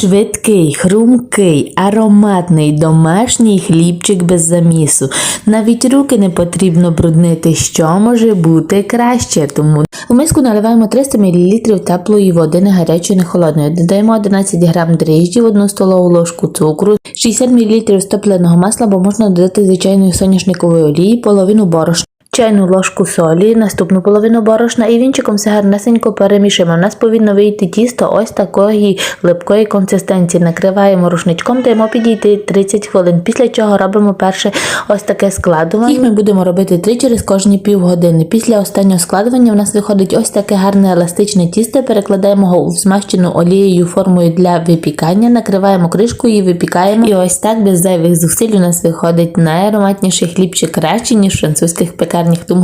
Швидкий, хрумкий, ароматний домашній хлібчик без замісу. Навіть руки не потрібно бруднити, що може бути краще. Тому у миску наливаємо 300 мл теплої води, не гарячої, не холодної. Додаємо 11 г дріжджів, 1 столову ложку цукру, 60 мл стопленого масла, бо можна додати звичайної соняшникової олії, половину борошна. Чайну ложку солі, наступну половину борошна і вінчиком все гарнесенько перемішуємо. У нас повинно вийти тісто ось такої липкої консистенції. Накриваємо рушничком, даємо підійти 30 хвилин. Після чого робимо перше ось таке складування. Їх ми будемо робити три через кожні півгодини. Після останнього складування в нас виходить ось таке гарне еластичне тісто. Перекладаємо його в змащену олією формою для випікання, накриваємо кришкою і випікаємо. І ось так без зайвих зусиль у нас виходить найароматніший хлібчик краще, ніж в французьких пекарнях. Тому